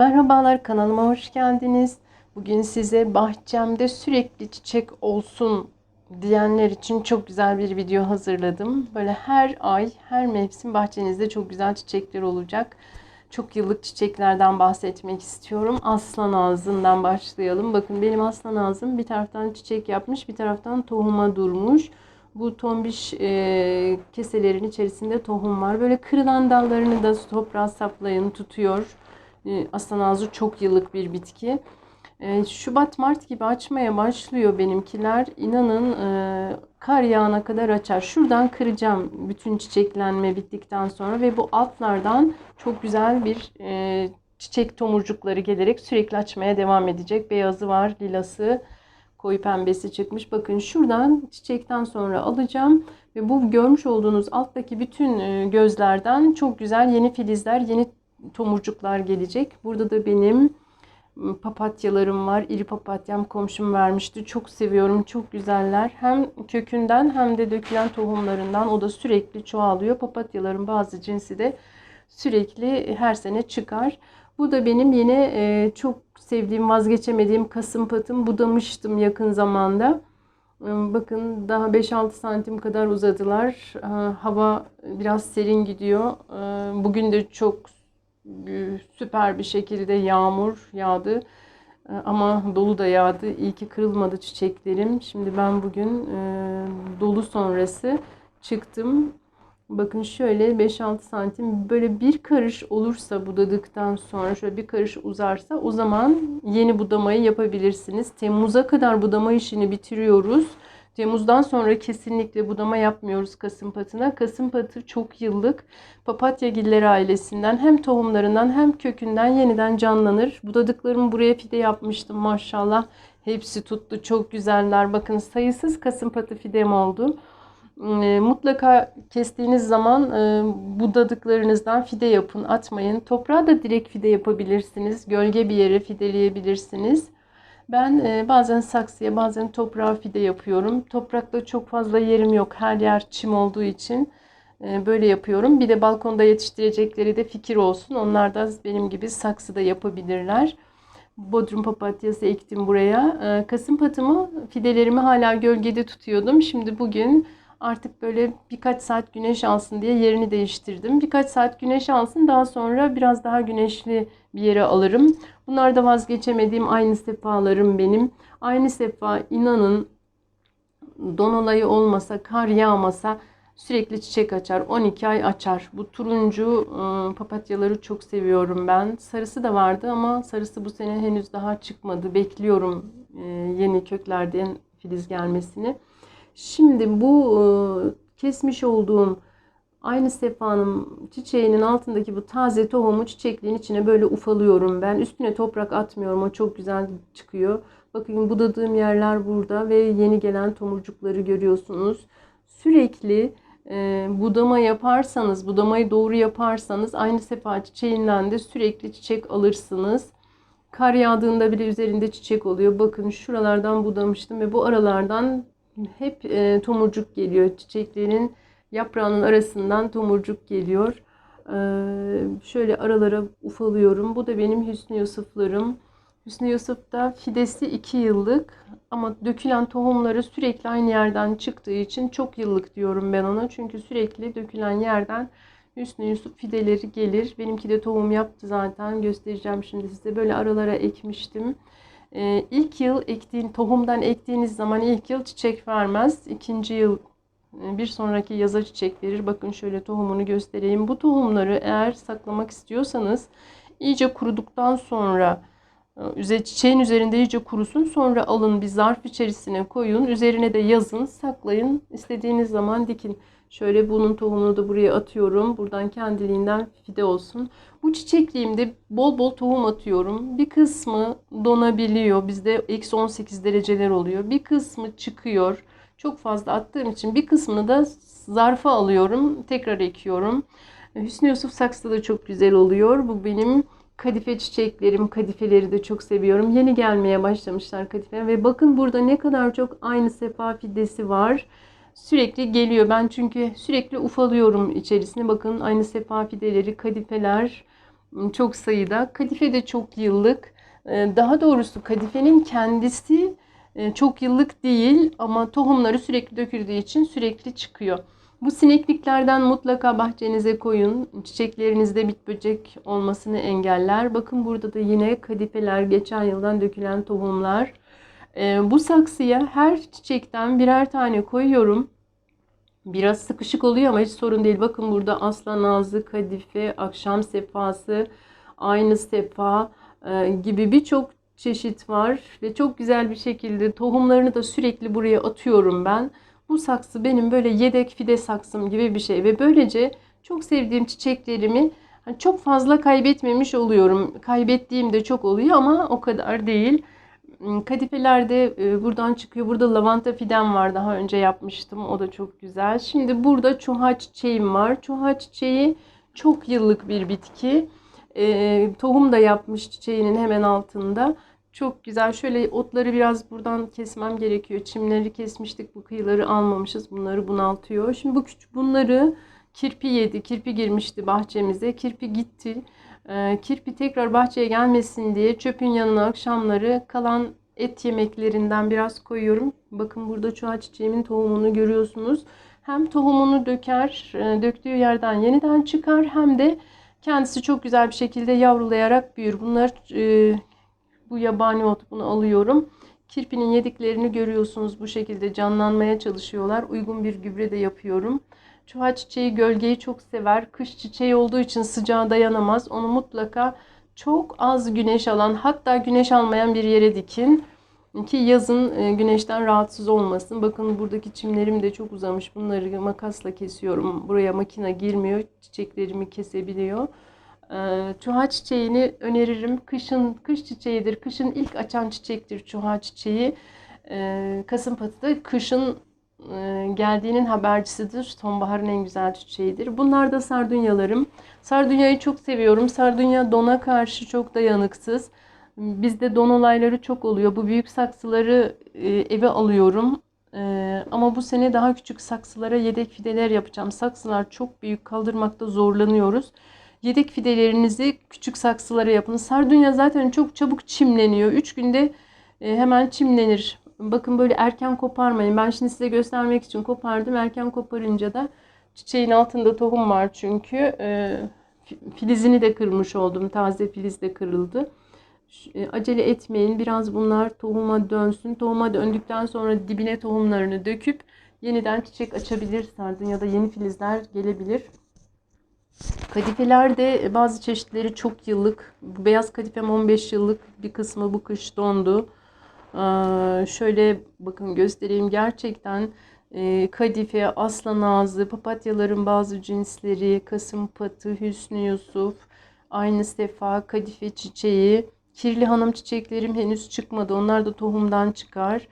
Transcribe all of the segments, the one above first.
Merhabalar kanalıma hoş geldiniz. Bugün size bahçemde sürekli çiçek olsun diyenler için çok güzel bir video hazırladım. Böyle her ay, her mevsim bahçenizde çok güzel çiçekler olacak. Çok yıllık çiçeklerden bahsetmek istiyorum. Aslan ağzından başlayalım. Bakın benim aslan ağzım bir taraftan çiçek yapmış, bir taraftan tohuma durmuş. Bu tombiş e, keselerin içerisinde tohum var. Böyle kırılan dallarını da toprağa saplayın, tutuyor. E, aslan ağzı çok yıllık bir bitki. E, Şubat Mart gibi açmaya başlıyor benimkiler. İnanın e, kar yağına kadar açar. Şuradan kıracağım bütün çiçeklenme bittikten sonra ve bu altlardan çok güzel bir e, çiçek tomurcukları gelerek sürekli açmaya devam edecek. Beyazı var, lilası, koyu pembesi çıkmış. Bakın şuradan çiçekten sonra alacağım ve bu görmüş olduğunuz alttaki bütün e, gözlerden çok güzel yeni filizler, yeni tomurcuklar gelecek. Burada da benim papatyalarım var. İri papatyam komşum vermişti. Çok seviyorum. Çok güzeller. Hem kökünden hem de dökülen tohumlarından o da sürekli çoğalıyor. Papatyaların bazı cinsi de sürekli her sene çıkar. Bu da benim yine e, çok sevdiğim, vazgeçemediğim kasım patım. Budamıştım yakın zamanda. Bakın daha 5-6 santim kadar uzadılar. Hava biraz serin gidiyor. Bugün de çok süper bir şekilde yağmur yağdı. Ee, ama dolu da yağdı. İyi ki kırılmadı çiçeklerim. Şimdi ben bugün e, dolu sonrası çıktım. Bakın şöyle 5-6 santim böyle bir karış olursa budadıktan sonra şöyle bir karış uzarsa o zaman yeni budamayı yapabilirsiniz. Temmuz'a kadar budama işini bitiriyoruz. Temmuz'dan sonra kesinlikle budama yapmıyoruz kasım patına. Kasım patı çok yıllık papatya gilleri ailesinden hem tohumlarından hem kökünden yeniden canlanır. Budadıklarımı buraya fide yapmıştım maşallah. Hepsi tuttu çok güzeller. Bakın sayısız kasım patı fidem oldu. Ee, mutlaka kestiğiniz zaman e, budadıklarınızdan fide yapın, atmayın. Toprağa da direkt fide yapabilirsiniz. Gölge bir yere fideleyebilirsiniz. Ben e, bazen saksıya bazen toprağa fide yapıyorum. Toprakta çok fazla yerim yok. Her yer çim olduğu için e, böyle yapıyorum. Bir de balkonda yetiştirecekleri de fikir olsun. Onlar da benim gibi saksıda yapabilirler. Bodrum papatyası ektim buraya. E, kasım patımı fidelerimi hala gölgede tutuyordum. Şimdi bugün artık böyle birkaç saat güneş alsın diye yerini değiştirdim. Birkaç saat güneş alsın daha sonra biraz daha güneşli bir yere alırım. Bunlar da vazgeçemediğim aynı sefalarım benim. Aynı sefa inanın don olayı olmasa, kar yağmasa sürekli çiçek açar. 12 ay açar. Bu turuncu ıı, papatyaları çok seviyorum ben. Sarısı da vardı ama sarısı bu sene henüz daha çıkmadı. Bekliyorum ıı, yeni köklerden filiz gelmesini. Şimdi bu ıı, kesmiş olduğum Aynı sefanın çiçeğinin altındaki bu taze tohumu çiçekliğin içine böyle ufalıyorum ben. Üstüne toprak atmıyorum. O çok güzel çıkıyor. Bakın budadığım yerler burada ve yeni gelen tomurcukları görüyorsunuz. Sürekli e, budama yaparsanız, budamayı doğru yaparsanız aynı sefa çiçeğinden de sürekli çiçek alırsınız. Kar yağdığında bile üzerinde çiçek oluyor. Bakın şuralardan budamıştım ve bu aralardan hep e, tomurcuk geliyor. Çiçeklerin Yaprağının arasından tomurcuk geliyor. Ee, şöyle aralara ufalıyorum. Bu da benim Hüsnü Yusuf'larım. Hüsnü Yusuf'ta fidesi 2 yıllık ama dökülen tohumları sürekli aynı yerden çıktığı için çok yıllık diyorum ben ona. Çünkü sürekli dökülen yerden Hüsnü Yusuf fideleri gelir. Benimki de tohum yaptı zaten. Göstereceğim şimdi size. Böyle aralara ekmiştim. Ee, ilk yıl ektiğin tohumdan ektiğiniz zaman ilk yıl çiçek vermez. İkinci yıl ee, bir sonraki yaza çiçek verir. Bakın şöyle tohumunu göstereyim. Bu tohumları eğer saklamak istiyorsanız iyice kuruduktan sonra e, çiçeğin üzerinde iyice kurusun. Sonra alın bir zarf içerisine koyun. Üzerine de yazın, saklayın. İstediğiniz zaman dikin. Şöyle bunun tohumunu da buraya atıyorum. Buradan kendiliğinden fide olsun. Bu çiçekliğimde bol bol tohum atıyorum. Bir kısmı donabiliyor. Bizde eksi 18 dereceler oluyor. Bir kısmı çıkıyor. Çok fazla attığım için bir kısmını da zarfa alıyorum. Tekrar ekiyorum. Hüsnü Yusuf saksıda da çok güzel oluyor. Bu benim kadife çiçeklerim. Kadifeleri de çok seviyorum. Yeni gelmeye başlamışlar kadife. Ve bakın burada ne kadar çok aynı sefa fidesi var. Sürekli geliyor. Ben çünkü sürekli ufalıyorum içerisine. Bakın aynı sefa fideleri, kadifeler. çok sayıda. Kadife de çok yıllık. Daha doğrusu kadifenin kendisi e, çok yıllık değil ama tohumları sürekli döküldüğü için sürekli çıkıyor. Bu sinekliklerden mutlaka bahçenize koyun. Çiçeklerinizde bit böcek olmasını engeller. Bakın burada da yine kadifeler, geçen yıldan dökülen tohumlar. Ee, bu saksıya her çiçekten birer tane koyuyorum. Biraz sıkışık oluyor ama hiç sorun değil. Bakın burada aslan ağzı, kadife, akşam sefası, aynı sefa e, gibi birçok çeşit var ve çok güzel bir şekilde tohumlarını da sürekli buraya atıyorum ben. Bu saksı benim böyle yedek fide saksım gibi bir şey ve böylece çok sevdiğim çiçeklerimi hani çok fazla kaybetmemiş oluyorum. Kaybettiğim de çok oluyor ama o kadar değil. Kadifeler de e, buradan çıkıyor. Burada lavanta fidem var. Daha önce yapmıştım. O da çok güzel. Şimdi burada çuha çiçeğim var. Çuha çiçeği çok yıllık bir bitki. E, tohum da yapmış çiçeğinin hemen altında. Çok güzel. Şöyle otları biraz buradan kesmem gerekiyor. Çimleri kesmiştik. Bu kıyıları almamışız. Bunları bunaltıyor. Şimdi bu küçük bunları kirpi yedi. Kirpi girmişti bahçemize. Kirpi gitti. Ee, kirpi tekrar bahçeye gelmesin diye çöpün yanına akşamları kalan et yemeklerinden biraz koyuyorum. Bakın burada çuha çiçeğimin tohumunu görüyorsunuz. Hem tohumunu döker, e, döktüğü yerden yeniden çıkar hem de kendisi çok güzel bir şekilde yavrulayarak büyür. Bunlar e, bu yabani ot bunu alıyorum. Kirpinin yediklerini görüyorsunuz bu şekilde canlanmaya çalışıyorlar. Uygun bir gübre de yapıyorum. Çuha çiçeği gölgeyi çok sever. Kış çiçeği olduğu için sıcağa dayanamaz. Onu mutlaka çok az güneş alan hatta güneş almayan bir yere dikin. Ki yazın e, güneşten rahatsız olmasın. Bakın buradaki çimlerim de çok uzamış. Bunları makasla kesiyorum. Buraya makine girmiyor. Çiçeklerimi kesebiliyor. Ee, Çuha çiçeğini öneririm. Kışın kış çiçeğidir. Kışın ilk açan çiçektir çuha çiçeği. Ee, Kasımpatı'da kışın e, geldiğinin habercisidir. Sonbaharın en güzel çiçeğidir. Bunlar da sardunyalarım. Sardunyayı çok seviyorum. Sardunya dona karşı çok dayanıksız. Bizde don olayları çok oluyor. Bu büyük saksıları e, eve alıyorum. E, ama bu sene daha küçük saksılara yedek fideler yapacağım. Saksılar çok büyük kaldırmakta zorlanıyoruz. Yedek fidelerinizi küçük saksılara yapın. Sardunya zaten çok çabuk çimleniyor. 3 günde e, hemen çimlenir. Bakın böyle erken koparmayın. Ben şimdi size göstermek için kopardım. Erken koparınca da çiçeğin altında tohum var çünkü. E, filizini de kırmış oldum. Taze filiz de kırıldı. E, acele etmeyin. Biraz bunlar tohuma dönsün. Tohuma döndükten sonra dibine tohumlarını döküp yeniden çiçek açabilir sardunya da yeni filizler gelebilir. Kadifelerde bazı çeşitleri çok yıllık. Bu beyaz kadifem 15 yıllık. Bir kısmı bu kış dondu. Ee, şöyle bakın göstereyim. Gerçekten e, kadife, aslan ağzı, papatyaların bazı cinsleri, kasım patı, hüsnü yusuf, aynı sefa, kadife çiçeği. Kirli hanım çiçeklerim henüz çıkmadı. Onlar da tohumdan çıkar.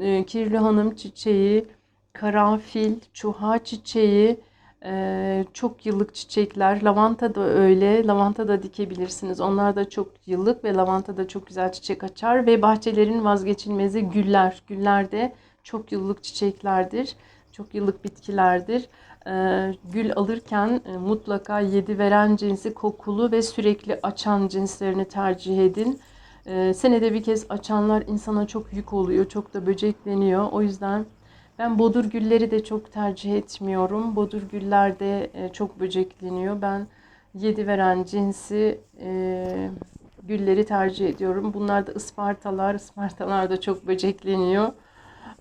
Ee, kirli hanım çiçeği, karanfil, çuha çiçeği, ee, çok yıllık çiçekler. Lavanta da öyle. Lavanta da dikebilirsiniz. Onlar da çok yıllık ve lavanta da çok güzel çiçek açar. Ve bahçelerin vazgeçilmezi güller. Güller de çok yıllık çiçeklerdir. Çok yıllık bitkilerdir. Ee, gül alırken e, mutlaka yedi veren cinsi kokulu ve sürekli açan cinslerini tercih edin. Ee, senede bir kez açanlar insana çok yük oluyor. Çok da böcekleniyor. O yüzden ben bodur gülleri de çok tercih etmiyorum. Bodur güller de e, çok böcekleniyor. Ben yedi veren cinsi e, gülleri tercih ediyorum. Bunlar da ıspartalar. Ispartalar da çok böcekleniyor.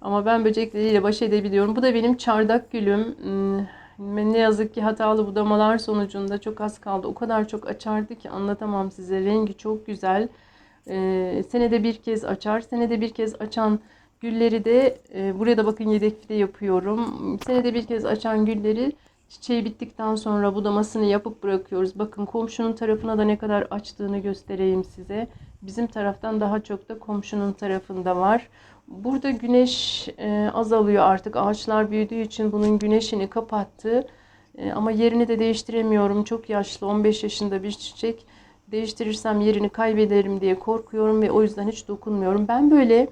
Ama ben böcekleriyle baş edebiliyorum. Bu da benim çardak gülüm. Hmm, ne yazık ki hatalı budamalar sonucunda çok az kaldı. O kadar çok açardı ki anlatamam size. Rengi çok güzel. Ee, senede bir kez açar. Senede bir kez açan Gülleri de e, buraya da bakın yedek fide yapıyorum. Senede bir kez açan gülleri çiçeği bittikten sonra budamasını yapıp bırakıyoruz. Bakın komşunun tarafına da ne kadar açtığını göstereyim size. Bizim taraftan daha çok da komşunun tarafında var. Burada güneş e, azalıyor artık. Ağaçlar büyüdüğü için bunun güneşini kapattı. E, ama yerini de değiştiremiyorum. Çok yaşlı 15 yaşında bir çiçek. Değiştirirsem yerini kaybederim diye korkuyorum ve o yüzden hiç dokunmuyorum. Ben böyle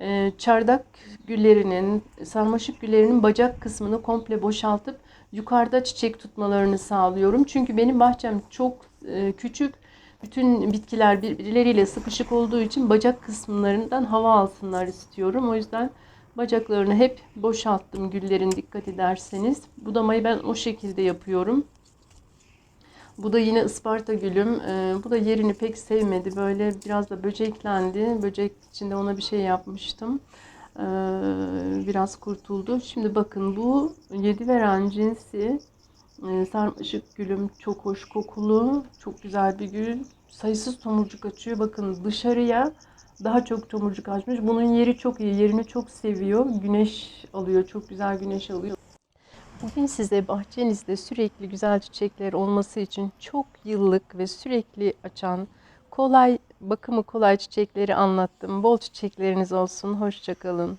e, çardak güllerinin, sarmaşık güllerinin bacak kısmını komple boşaltıp yukarıda çiçek tutmalarını sağlıyorum. Çünkü benim bahçem çok e, küçük. Bütün bitkiler birbirleriyle sıkışık olduğu için bacak kısımlarından hava alsınlar istiyorum. O yüzden bacaklarını hep boşalttım güllerin dikkat ederseniz. Budamayı ben o şekilde yapıyorum. Bu da yine Isparta gülüm. Ee, bu da yerini pek sevmedi. Böyle biraz da böceklendi. Böcek içinde ona bir şey yapmıştım. Ee, biraz kurtuldu. Şimdi bakın bu yedi veren cinsi e, sarmaşık gülüm çok hoş kokulu. Çok güzel bir gül. Sayısız tomurcuk açıyor. Bakın dışarıya daha çok tomurcuk açmış. Bunun yeri çok iyi. Yerini çok seviyor. Güneş alıyor. Çok güzel güneş alıyor. Bugün size bahçenizde sürekli güzel çiçekler olması için çok yıllık ve sürekli açan kolay bakımı kolay çiçekleri anlattım. Bol çiçekleriniz olsun. Hoşçakalın.